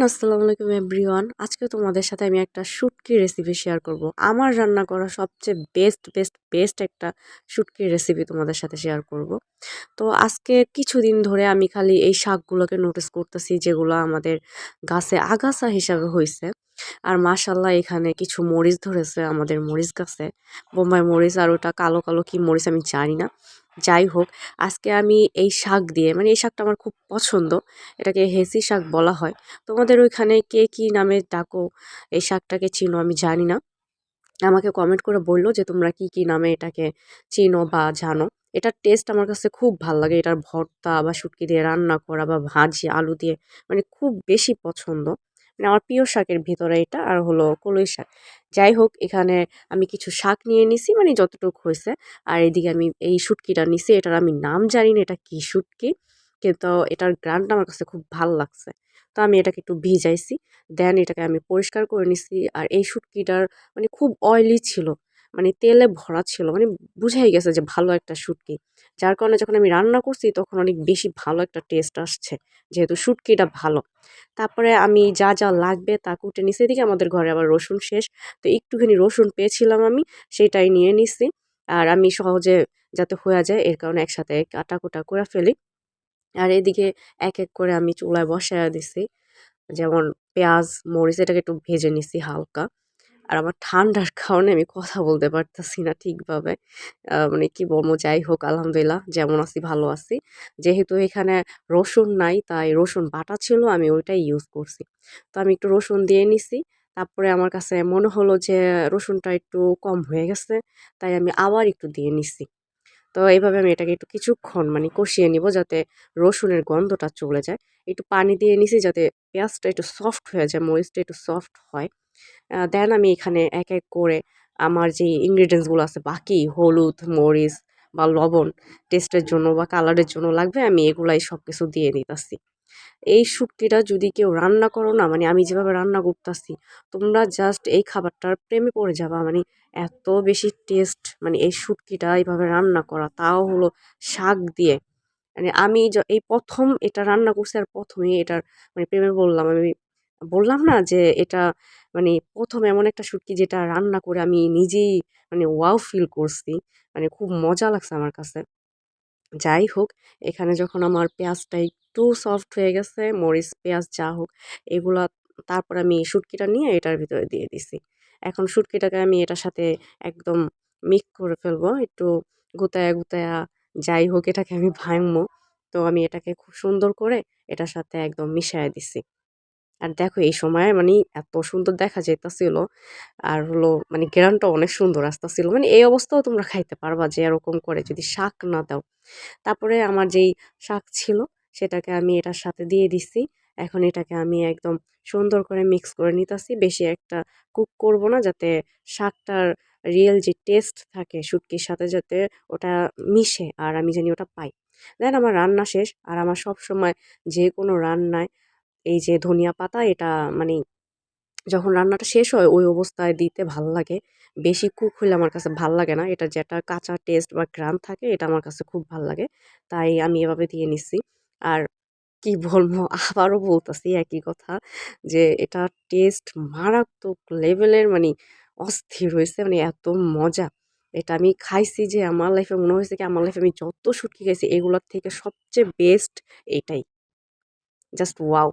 দেন আসসালামু আলাইকুম এভরিওয়ান। আজকে তোমাদের সাথে আমি একটা শুটকি রেসিপি শেয়ার করব। আমার রান্না করা সবচেয়ে বেস্ট বেস্ট বেস্ট একটা শুটকির রেসিপি তোমাদের সাথে শেয়ার করব। তো আজকে কিছুদিন ধরে আমি খালি এই শাকগুলোকে নোটিস করতেছি, যেগুলো আমাদের গাছে আগাছা হিসাবে হয়েছে আর মাশাল্লাহ এখানে কিছু মরিচ ধরেছে, আমাদের মরিচ গাছে। বোম্বাই মরিচ আর ওটা কালো কালো কি মরিচ আমি জানি না। যাই হোক, আজকে আমি এই শাক দিয়ে মানে এই শাকটা আমার খুব পছন্দ, এটাকে হেসি শাক বলা হয়। তোমাদের ওইখানে কে কি নামে ডাকো, এই শাকটাকে চিনো আমি জানি না। আমাকে কমেন্ট করে বলল যে তোমরা কি কি নামে এটাকে চিনো বা জানো। এটার টেস্ট আমার কাছে খুব ভালো লাগে, এটার ভর্তা বা শুটকি দিয়ে রান্না করা বা ভাজি, আলু দিয়ে মানে খুব বেশি পছন্দ। মানে আমার প্রিয় শাকের ভিতরে এটা আর হলো কলই শাক। যাই হোক এখানে আমি কিছু শাক নিয়ে নিছি মানে যতটুকু হয়েছে। আর এদিকে আমি এই শুটকিটা নিছি, এটার আমি নাম জানি না, এটা কি শুটকি? কিন্তু এটার গ্রানটা আমার কাছে খুব ভালো লাগছে। তো আমি এটাকে একটু ভিজাইছি, দেন এটাকে আমি পরিষ্কার করে নিছি। আর এই শুটকিটার মানে খুব অয়েলি ছিল। মানে তেলে ভরা ছিল মানে বুঝাই গেছে যে ভালো একটা শুটকি। যার কারণে যখন আমি রান্না করছি তখন অনেক বেশি ভালো একটা টেস্ট আসছে, যেহেতু শুটকিটা ভালো। তারপরে আমি যা যা লাগবে তা কুটে নিছি। এদিকে আমাদের ঘরে আবার রসুন শেষ, তো একটুখানি রসুন পেয়েছিলাম আমি, সেটাই নিয়ে নিছি। আর আমি সহজে যাতে হয়ে যায়, এর কারণে একসাথে কাটা কুটা করে ফেলি। আর এদিকে এক এক করে আমি চুলায় বসায়া দিছি। যেমন পেঁয়াজ, মরিচ, এটাকে একটু ভেজে নিছি হালকা। আর আমার ঠান্ডার কারণে আমি কথা বলতে পারতেছি না ঠিকভাবে। মানে কি বলব যাই হোক আলহামদুলিল্লাহ, যেমন আছি, ভালো আছি। যেহেতু এখানে রসুন নাই, তাই রসুন বাটা ছিল, আমি ওইটাই ইউজ করছি। তো আমি একটু রসুন দিয়ে নিছি। তারপরে আমার কাছে মনে হলো যে, রসুনটা একটু কম হয়ে গেছে, তাই আমি আবার একটু দিয়ে নিছি। তো এইভাবে আমি এটাকে একটু কিছুক্ষণ মানে কষিয়ে নিব যাতে রসুনের গন্ধটা চলে যায়। একটু পানি দিয়ে নিছি যাতে পেঁয়াজটা একটু সফট হয়ে যায় মরিচটা একটু সফট হয়। দেন আমি এখানে এক এক করে আমার যে ইনগ্রিডিয়েন্টসগুলো আছে, বাকি হলুদ, মরিচ বা লবণ টেস্টের জন্য বা কালারের জন্য লাগবে, আমি এগুলাই সব কিছু দিয়ে নিতেছি। এই শুটকিটা যদি কেউ রান্না করো না মানে আমি যেভাবে রান্না করতেছি, তোমরা জাস্ট এই খাবারটার প্রেমে পড়ে যাবা মানে এত বেশি টেস্ট মানে এই শুটকিটা এইভাবে রান্না করা, তাও হলো শাক দিয়ে। মানে আমি এই প্রথম এটা রান্না করছি আর প্রথমেই এটার মানে প্রেমে বললাম আমি। বললাম না যে এটা মানে প্রথম এমন একটা শুটকি যেটা রান্না করে আমি নিজেই মানে ওয়াও ফিল করছি। মানে খুব মজা লাগছে আমার কাছে। যাই হোক, এখানে যখন আমার পেঁয়াজটা একটু সফট হয়ে গেছে, মরিচ, পেঁয়াজ যা হোক, এগুলা তারপর আমি শুটকিটা নিয়ে এটার ভিতরে দিয়ে দিছি। এখন শুটকিটাকে আমি এটার সাথে একদম মিক্স করে ফেলব, একটু গুতায়া গুতায়া যাই হোক এটাকে আমি ভাঙবো। তো আমি এটাকে খুব সুন্দর করে এটার সাথে একদম মিশাইয়া দিছি। আর দেখো এই সময় মানে এত সুন্দর দেখা যাইতাছিল। আর হলো মানে গ্রানটা অনেক সুন্দর আসতেছিল। মানে এই অবস্থাও তোমরা খাইতে পারবা যে এরকম করে যদি শাক না দাও। তারপরে আমার যেই শাক ছিল সেটাকে আমি এটার সাথে দিয়ে দিছি। এখন এটাকে আমি একদম সুন্দর করে মিক্স করে নিতেছি। বেশি একটা কুক করব না যাতে শাকটার রিয়েল যে টেস্ট থাকে শুটকির সাথে যাতে ওটা মিশে আর আমি জানি ওটা পাই। দেন আমার রান্না শেষ আর আমার সব সময় যে কোনো রান্নায় এই যে ধনিয়া পাতা, এটা মানে যখন রান্নাটা শেষ হয়, ওই অবস্থায় দিতে ভালো লাগে। বেশি কুক হলে আমার কাছে ভালো লাগে না। এটা যেটা কাঁচা টেস্ট বা গ্রান থাকে, এটা আমার কাছে খুব ভালো লাগে। তাই আমি এভাবে দিয়ে নিচ্ছি আর কি বলব, আবারও বলতেছি একই কথা যে এটা টেস্ট মারাত্মক লেভেলের মানে অস্থির হয়েছে মানে এত মজা। এটা আমি খাইছি যে আমার লাইফে মনে হয়েছে কি, আমার লাইফে আমি যত শুটকি খাইছি, এগুলোর থেকে সবচেয়ে বেস্ট এটাই। Just wow